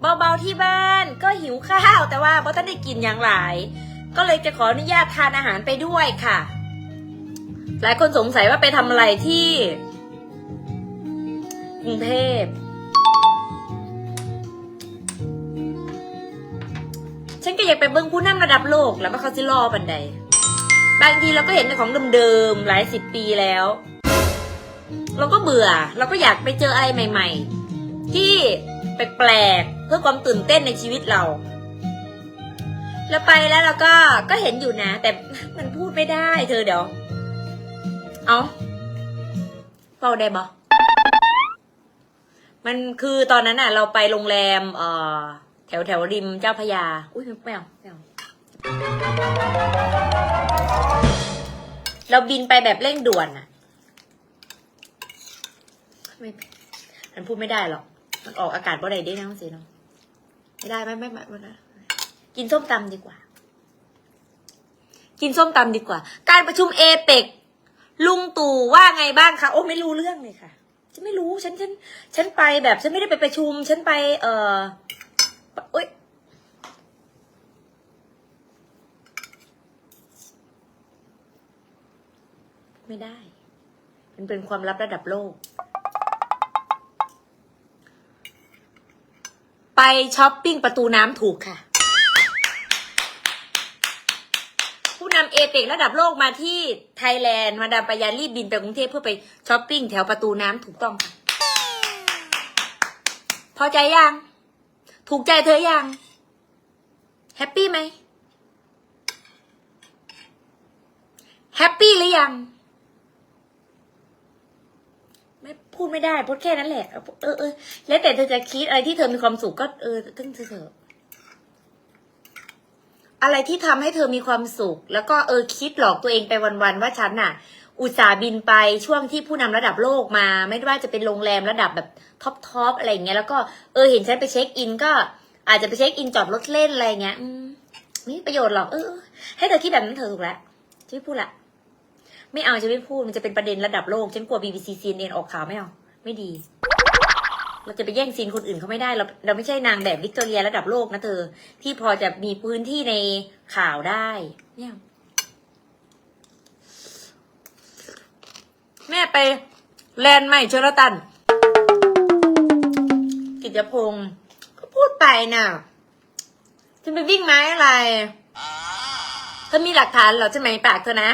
เบาๆที่บ้านก็หิวข้าวแต่ว่าบ่ทันได้กินอย่างหลาย ก็เลยจะขออนุญาตทานอาหารไปด้วยค่ะ หลายคนสงสัยว่าไปทำอะไรที่กรุงเทพฉันก็อยากไปเบิ้งผู้นำระดับโลกแล้วว่าเขาสิรอบันได บางทีเราก็เห็นในของเดิมๆหลายสิบปีแล้ว เราก็เบื่อ เราก็อยากไปเจออะไรใหม่ ๆ ที่แปลกๆ พื่อความตื่นเต้นในชีวิตเราแล้วไปแล้วเราก็ก็เห็นอยู่นะ แต่มันพูดไม่ได้เธอเดี๋ยว เอาเฝ้าได้บอมันคือตอนนั้นน่ะ เราไปโรงแรม เอ่อ แถวแถวริมเจ้าพยา อุ้ยไม่เอาไม่เอาเราบินไปแบบเร่งด่วนอะไม่มันพูดไม่ได้หรอก มันออกอากาศบ่ได้ได้นะสิเนาะ ไม่ได้ไม่ไม่ไม่ไม่ได้กินส้มตำดีกว่า กินส้มตำดีกว่า การประชุมเอเปกลุงตู่ว่าไงบ้างคะโอ้ไม่รู้เรื่องเลยค่ะฉันไม่รู้ฉันฉันฉันไปแบบฉันไม่ได้ไปประชุม ฉันไป เออโอ๊ยไม่ได้ มันเป็นความลับระดับโลก ไปช้อปปิ้งประตูน้ำถูกค่ะ ผู้นำเอเปกระดับโลกมาที่ไทยแลนด์มาดามปายารีบบินไปกรุงเทพเพื่อไปช้อปปิ้งแถวประตูน้ำถูกต้องค่ะ พอใจยัง ถูกใจเธอยัง แฮปปี้ไหมแฮปปี้หรือยัง ไม่ พูดไม่ได้พูดแค่นั้นแหละ เออเออแล้วแต่เธอจะคิดอะไรที่เธอมีความสุขก็เออทึ่งเธอเถอะอะไรที่ทำให้เธอมีความสุข แล้วก็เออคิดหลอกตัวเองไปวันๆว่าฉันน่ะ อุตส่าห์บินไปช่วงที่ผู้นำระดับโลกมา ไม่ว่าจะเป็นโรงแรมระดับแบบท็อปทอปอะไรอย่างเงี้ยแล้วก็เออเห็นฉันไปเช็คอิน ก็อาจจะไปเช็คอินจอดรถเล่นอะไรเงี้ยไม่มีประโยชน์หรอกเออ ให้เธอคิดแบบนั้นเธอถูกแล้วจะไม่พูดละ ไม่เอาจะไม่พูดมันจะเป็นประเด็นระดับโลกฉันกลัว BBC CNN ออกข่าวไม่เอาไม่ดี เราจะไปแย่งซีนคนอื่นเขาไม่ได้เราเราไม่ใช่นางแบบวิกตอเรียระดับโลกนะเธอ ที่พอจะมีพื้นที่ในข่าวได้เนี่ยแม่ไปแลนด์ใหม่เชอร์ตัน กิจพงศ์ก็พูดไปน่ะจะไปวิ่งไม้อะไรเธอมีหลักฐานเหรอจะไหมปากเธอนะ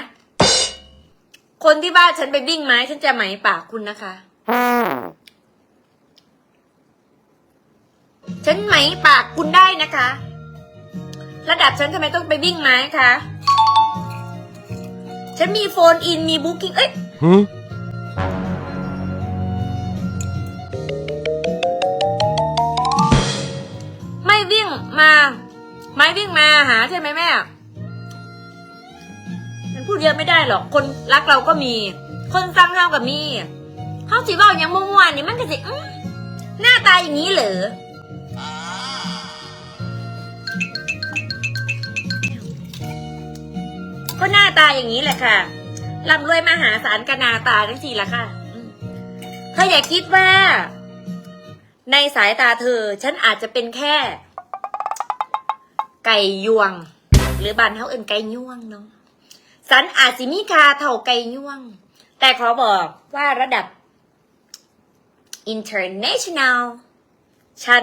คนที่บ้านฉันไปวิ่งไม้ฉันจะไหมปากคุณนะคะ ฉันไหมปากคุณได้นะคะ ระดับฉันทำไมต้องไปวิ่งไม้คะ ฉันมีโฟนอินมีบุ๊กิ้งเอ้ย Huh? ไม่วิ่งมา ไม่วิ่งมาหาใช่ไหมแม่มัน พูดเยอะไม่ได้หรอก คนรักเราก็มี คนซ้ำเราก็มีเขาสิบอกอย่างมั่วๆนี่มันก็สิหน้าตาอย่างนี้เหรอก็หน้าตาอย่างนี้แหละค่ะร่ำรวยมหาศาลกนาตาทั้งสี่ละค่ะเธออย่าคิดว่า ในสายตาเธอ ฉันอาจจะเป็นแค่ ไก่ยวง หรือบานเท่าเอินไก่ย่วงเนาะ ฉันอาจสิมีคาเท่าไก่ย่วง แต่ขอบอกว่าระดับ international ฉัน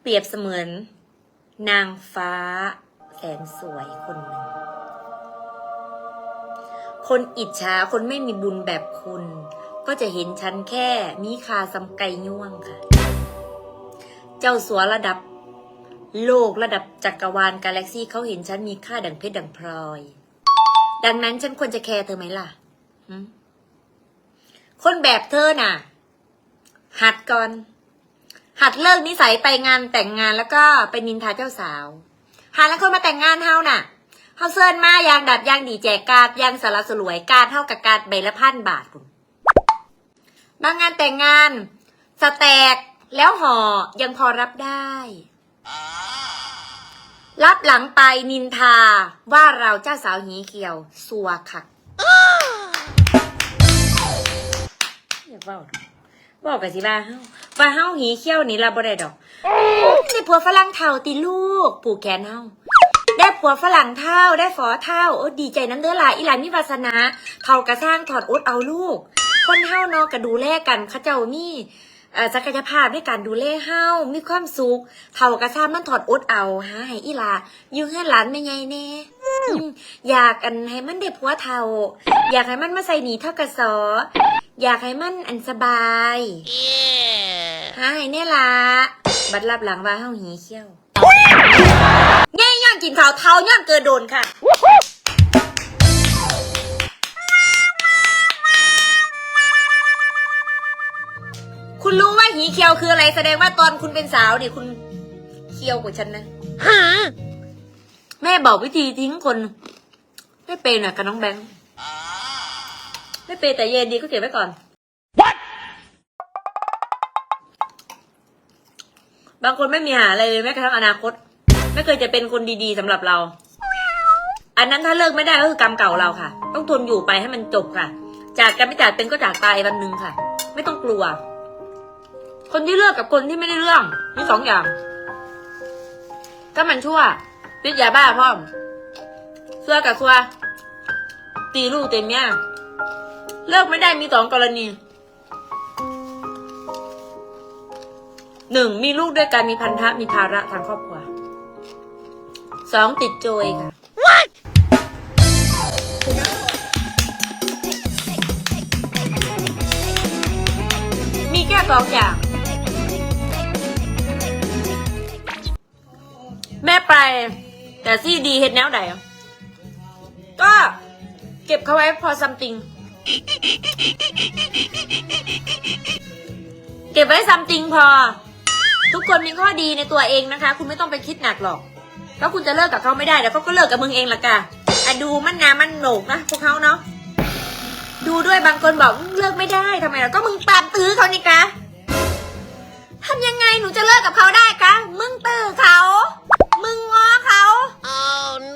เปรียบเสมือน นางฟ้าแสนสวยคนหนึ่ง คนอิจฉาคนไม่มีบุญแบบคุณ ก็จะเห็นฉันแค่มีคาซำไก่ย่วงค่ะ เจ้าสัวระดับ โลกระดับจักรวาลกาแล็กซี่เขาเห็นฉันมีค่าดังเพชรดังพลอย ดังนั้นฉันควรจะแคร์เธอไหมล่ะคนแบบเธอน่ะ หัดก่อน หัดเลิกนิสัยไปงานแต่งงานแล้วก็ไปนินทาเจ้าสาวหาแล้วคนมาแต่งงานเฮาน่ะเฮาเซิร์นมายางดัดยางดีแจกการดยางสารสลวยการดเท่ากับการดใบละพันบาทบางงานแต่งงานสแตกแล้วห่อยังพอรับได้ รับหลังไปนินทาว่าเราเจ้าสาวหีเขียวสัวคักอย่าเว้าบอกกันสิว่าเฮาว่าเฮาหีเขี้ยวนี่ละบ่ได้ดอกได้ผัวฝรั่งเท่าติลูกผูกแขนเฮาได้ผัวฝรั่งเท่าได้ฝอเท่าโอ้ดีใจน้ำเด้อหลายอีหลานมีวาสนาเท่ากระสร้างถอดอุดเอาลูก คนเฮาเนาะก็ดูแลกันเขาเจ้ามีเอ่อ ศักยภาพในการดูแลเฮามีความสุขเท่ากระซ่ามันถอดอุดเอาหาให้อีหลาอยู่ให้หลานไม่ไงแน่อืมอยากอันให้มันได้ผัวเท่า อยากให้มันมาใส่หนีเท่ากระสอ อยากให้มันอันสบายหาให้แน่ละบัดรับหลังว่าเฮาหีเขี้ยวแง่ย่อนกินข้าวเท้าย่อนเกิดโดนค่ะ คุณรู้ว่าหีเคียวคืออะไรแสดงว่าตอนคุณเป็นสาวเนี่ยคุณเคียวกว่าฉันนะแม่บอกวิธีทิ้งคน ไม่เป็นอะกับน้องแบงค์ไม่เป็นแต่เย็นดีก็เก็บไว้ก่อนบางคนไม่มีหาอะไรเลยแม้กระทั่งอนาคต ไม่เคยจะเป็นคนดีๆสำหรับเรา อันนั้นถ้าเลิกไม่ได้ก็คือกรรมเก่าเราค่ะ ต้องทนอยู่ไปให้มันจบค่ะ จากกันไม่จากเป็นก็จากตายวันหนึ่งค่ะ ไม่ต้องกลัว คนที่เลือกกับคนที่ไม่ได้เรื่องมีสองอย่าง ถ้ามันชั่วติดยาบ้าพ่อมเสื้อกับซัวตีลูกเต็มเนี่ยเลิกไม่ได้มีสองกรณีหนึ่งมีลูกด้วยกันมีพันธะมีภาระทางครอบครัวสองติดโจยค่ะมีแค่สองอย่าง ไป แต่ซี่ดีเฮ็ดแนวใดอะก็เก็บเขาไว้พอซัมติง เก็บไว้ซัมติงพอ ทุกคนมีข้อดีในตัวเองนะคะ คุณไม่ต้องไปคิดหนักหรอกถ้าคุณจะเลิกกับเขาไม่ได้เดี๋ยวเขาก็เลิกกับมึงเองละกันอะดูมันนามันโหนกนะพวกเขาเนาะดูด้วยบางคนบอกเลิกไม่ได้ทำไมล่ะก็มึงตามตื้อเขานี่กะทำยังไงหนูจะเลิกกับเขาได้กะมึงตื้อเขา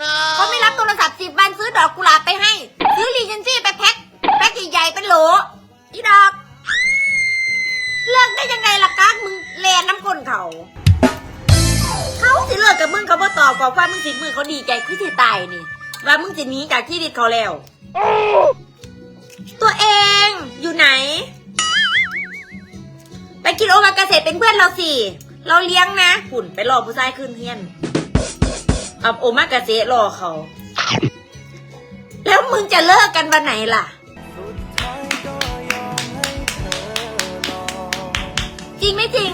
no! เขาไม่รับโทรศัพท์สิบวันซื้อดอกกุหลาบไปให้ ซื้อรีเจนซี่ไปแพ็คแพ็คใหญ่ๆเป็นโหลอีดอกเลิกได้ยังไงล่ะกะมึงแลนน้ำก้นเขา เขาสิเลิกกับมึงเขาบ่ตอบกว่ามึงสิมือเขาดีใจคือสิตายนี่ ว่ามึงจะหนีจากที่ดินเขาแล้ว ตัวเองอยู่ไหน ไปกินโอมากาเสเป็นเพื่อนเราสิ เราเลี้ยงนะหุ่นไปรอผู้ชายขึ้นเฮียน เอาโอมากาเสะรอเขา แล้วมึงจะเลิกกันวันไหนล่ะ จริงไม่จริง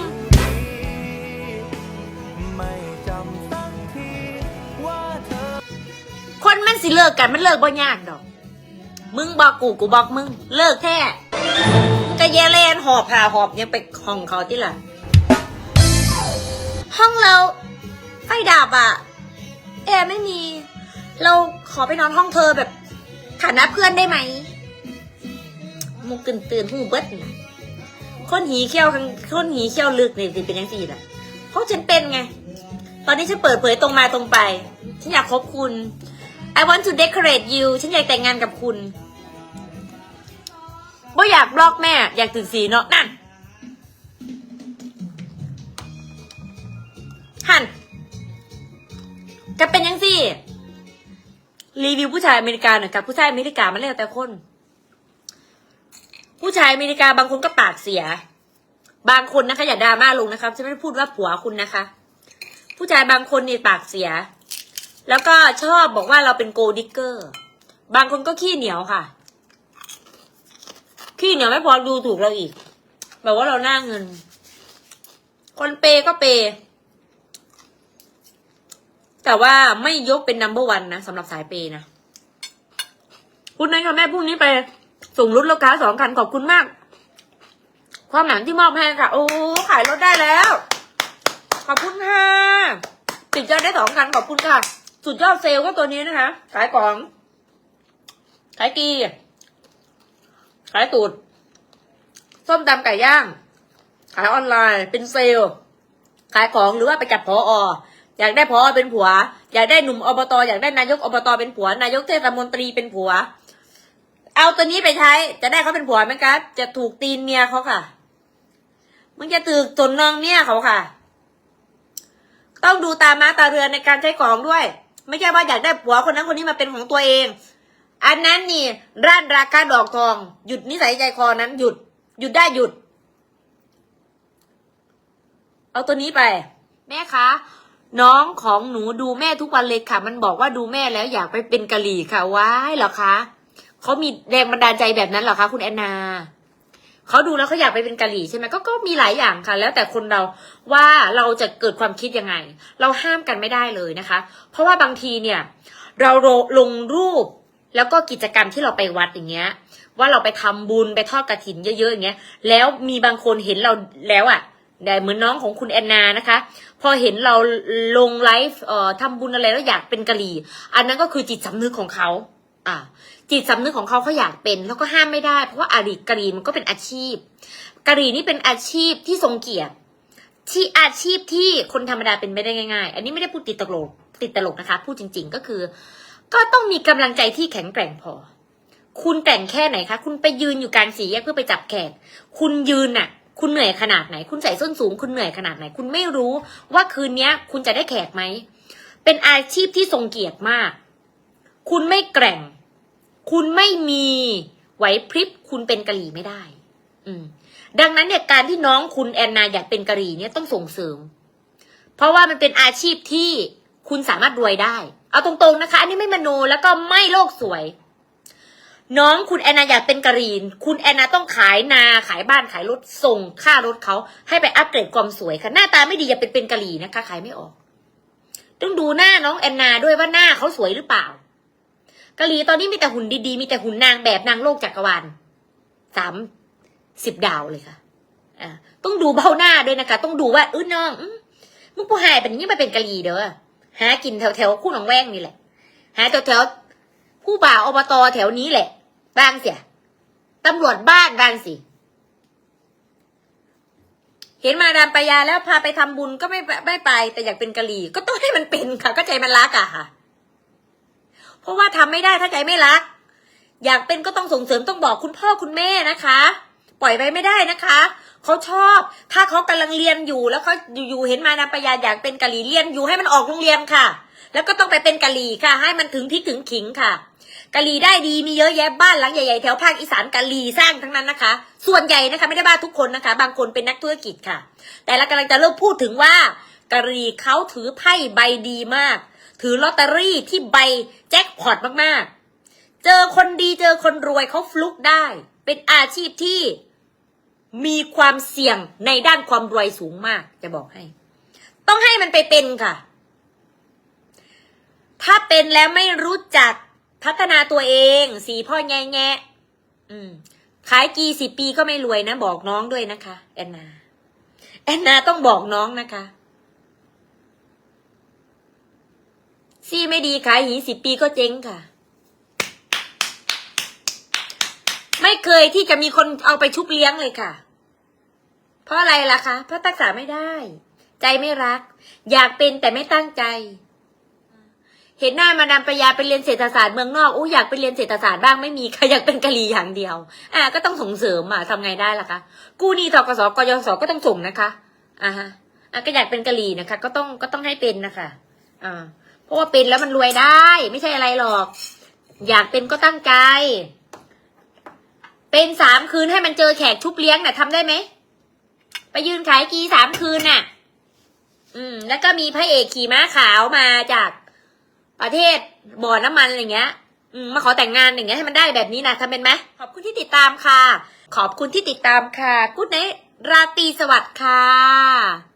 คนมันสิเลิกกันมันเลิกบ่ยากดอก มึงบอกกูกูบอกมึง เลิกแท้มึงก็แย่แลนหอบผ่าหอบยังไปห้องเขาที่หละห้องเราไฟดับอะ แอร์ไม่มี เราขอไปนอนห้องเธอแบบฐานะเพื่อนได้ไหมมุกตื่นตื่นหูเบิดนะคนหีเขี้ยวข้างคนหีเขี้ยวลึกนี่สิเป็นยังสี่ล่ะเพราะฉันเป็นไง ตอนนี้ฉันเปิดเผยตรงมาตรงไป ฉันอยากคบคุณ I want to decorate you ฉันอยากแต่งงานกับคุณบ่อยากบล็อกแม่ อยากตื่นสีเนาะนั่น หัน จะเป็นยังสิรีวิวผู้ชายอเมริกาหน่อยกับผู้ชายอเมริกามันแล้วแต่คน ผู้ชายอเมริกาบางคนก็ปากเสีย บางคนนะคะ อย่าดราม่าลงนะครับฉันไม่ได้พูดว่าผัวคุณนะคะ ผู้ชายบางคนเนี่ยปากเสีย แล้วก็ชอบบอกว่าเราเป็นโกดิกเกอร์ บางคนก็ขี้เหนียวค่ะ ขี้เหนียวไม่พอดูถูกเราอีกแบบว่าเราหน้าเงิน คนเปย์ก็เปย์ แต่ว่าไม่ยกเป็นนัมเบอร์วันนะสำหรับสายเปย์นะคุณนายค่ะแม่พรุ่งนี้ไปส่งรถลูกค้าสองคันขอบคุณมาก ความหนังที่มอบให้ค่ะ โอ้ขายรถได้แล้ว ขอบคุณค่ะติดยอดได้สองคันขอบคุณค่ะ สุดยอดเซลก็ตัวนี้นะคะ ขายของ ขายกีขายตูด ส้มตำไก่ย่าง ขายออนไลน์ เป็นเซลขายของหรือว่าไปจับพออ อยากได้พอเป็นผัว อยากได้หนุ่มอบตอยากได้นายกอบตเป็นผัว นายกเทศมนตรีเป็นผัว เอาตัวนี้ไปใช้ จะได้เขาเป็นผัวไหมคะจะถูกตีนเมียเขาค่ะมึงจะตึกจนนองเมียเขาค่ะ ต้องดูตามาตาเรือนในการใช้ของด้วย ไม่ใช่ว่าอยากได้ผัวคนนั้นคนนี้มาเป็นของตัวเอง อันนั้นนี่ร้านราคาดอกทอง หยุดนิสัยใจคอนั้นหยุด หยุดได้หยุด เอาตัวนี้ไป แม่คะ น้องของหนูดูแม่ทุกวันเลยค่ะ มันบอกว่าดูแม่แล้วอยากไปเป็นกะหรี่ค่ะว้ายเหรอคะเขามีแรงบันดาลใจแบบนั้นเหรอคะคุณแอนนาเขาดูแล้วเขาอยากไปเป็นกะหรี่ใช่ไหมก็ก็มีหลายอย่างค่ะ แล้วแต่คนเราว่าเราจะเกิดความคิดยังไง เราห้ามกันไม่ได้เลยนะคะ เพราะว่าบางทีเนี่ย เราลงรูปแล้วก็กิจกรรมที่เราไปวัดอย่างเงี้ย ว่าเราไปทำบุญไปทอดกระถินเยอะๆอย่างเงี้ยแล้วมีบางคนเห็นเราแล้วอะ แต่เหมือนน้องของคุณแอนนานะคะ พอเห็นเราลงไลฟ์เอ่อทำบุญอะไรแล้วอยากเป็นกะหรี่ อันนั้นก็คือจิตสำนึกของเขาอ่าจิตสำนึกของเขาเขาอยากเป็น แล้วก็ห้ามไม่ได้ เพราะว่าอาลีกะหรี่มันก็เป็นอาชีพกะหรี่นี่เป็นอาชีพที่ทรงเกียรติที่อาชีพที่คนธรรมดาเป็นไม่ได้ง่าย ๆ อันนี้ไม่ได้พูดติดตลกติดตลกนะคะพูดจริง ๆก็คือ ก็ต้องมีกำลังใจที่แข็งแกร่งพอ คุณแกร่งแค่ไหนคะ คุณไปยืนอยู่กลางสี่แยกเพื่อไปจับแขก คุณยืนน่ะ คุณเหนื่อยขนาดไหน คุณใส่ส้นสูง คุณเหนื่อยขนาดไหน คุณไม่รู้ว่าคืนนี้คุณจะได้แขกไหม เป็นอาชีพที่ทรงเกียรติมาก คุณไม่แกร่ง คุณไม่มีไหวพริบ คุณเป็นกะหรี่ไม่ได้ อืม ดังนั้นเนี่ยการที่น้องคุณแอนนาอยากเป็นกะหรี่เนี่ยต้องส่งเสริม เพราะว่ามันเป็นอาชีพที่คุณสามารถรวยได้ เอาตรงๆนะคะ อันนี้ไม่มโนแล้วก็ไม่โลกสวย น้องคุณแอนนาอยากเป็นกะรี่คุณแอนนาต้องขายนาขายบ้านขายรถส่งค่ารถเขาให้ไปอัปเกรดความสวยค่ะหน้าตาไม่ดีอย่าเป็นเป็นกะหรี่นะคะ ขายไม่ออก ต้องดูหน้าน้องแอนนาด้วยว่าหน้าเขาสวยหรือเปล่ากะหรี่ตอนนี้มีแต่หุ่นดีๆมีแต่หุ่นนางแบบนางโลกจักรวาลสามสิบดาวเลยค่ะอ่าต้องดูเบ้าหน้าด้วยนะคะ ต้องดูว่าเออน้องมึงผู้หายเป็นนี้มาเป็นกะหรี่เด้อหากินแถวๆคู่หนองแวงนี่แหละหาแถวๆ ผู้บ่าวอบตแถวนี้แหละบ้างเสียตำรวจบ้านบ้างสิเห็นมาดามปายาแล้วพาไปทำบุญก็ไม่ไม่ไป แต่อยากเป็นกะหรี่ก็ต้องให้มันเป็นค่ะ ก็ใจมันรักอะค่ะ เพราะว่าทำไม่ได้ถ้าใจไม่รัก อยากเป็นก็ต้องส่งเสริมต้องบอกคุณพ่อคุณแม่นะคะ ปล่อยไปไม่ได้นะคะเขาชอบ ถ้าเขากำลังเรียนอยู่ แล้วเขาอยู่ๆเห็นมาดามปายาอยากเป็นกะหรี่เรียนอยู่ให้มันออกโรงเรียนค่ะ แล้วก็ต้องไปเป็นกะหรี่ค่ะ ให้มันถึงที่ถึงขิงค่ะ กะหรี่ได้ดีมีเยอะแยะบ้านหลังใหญ่ๆแถวภาคอีสานกะหรี่สร้างทั้งนั้นนะคะ ส่วนใหญ่นะคะไม่ได้บ้านทุกคนนะคะ บางคนเป็นนักธุรกิจค่ะ แต่เรากำลังจะเริ่มพูดถึงว่ากะหรี่เขาถือไพ่ใบดีมาก ถือลอตเตอรี่ที่ใบแจ็คพอตมากๆ เจอคนดีเจอคนรวยเขาฟลุกได้ เป็นอาชีพที่มีความเสี่ยงในด้านความรวยสูงมาก จะบอกให้ ต้องให้มันไปเป็นค่ะ ถ้าเป็นแล้วไม่รู้จัก พัฒนาตัวเองสีพ่อแง่แง่อืมขายกี่สิบปีก็ไม่รวยนะบอกน้องด้วยนะคะ แอนนา แอนนาต้องบอกน้องนะคะซี่ไม่ดีขายหีสิบปีก็เจ๊งค่ะ ไม่เคยที่จะมีคนเอาไปชุบเลี้ยงเลยค่ะ เพราะอะไรล่ะคะ เพราะตักษาไม่ได้ ใจไม่รัก อยากเป็นแต่ไม่ตั้งใจ เห็นหน้ามาดามปยาไปเรียนเศรษฐศาสตร์เมืองนอกอู้อยากไปเรียนเศรษฐศาสตร์บ้างไม่มีใครอยากเป็นกะหรี่อย่างเดียว อ่าก็ต้องส่งเสริมอะทำไงได้ล่ะคะกู้หนี้ทกสกยศก็ต้องส่งนะคะอ่าฮะอะก็อยากเป็นกะหรี่นะคะ ก็ต้องก็ต้องให้เป็นนะคะอ่าเพราะว่าเป็นแล้วมันรวยได้ ไม่ใช่อะไรหรอก อยากเป็นก็ตั้งใจ เป็นสามคืนให้มันเจอแขกทุบเลี้ยงน่ะทำได้ไหมไปยืนขายกีสามคืนน่ะ อืม แล้วก็มีพระเอกขี่ม้าขาวมาจาก ประเทศบ่อน้ำมันอะไรเงี้ยมาขอแต่งงานอย่างเงี้ยให้มันได้แบบนี้นะทำเป็นไหมขอบคุณที่ติดตามค่ะ ขอบคุณที่ติดตามค่ะกุ๊ดไนราตรีสวัสดิ์ค่ะ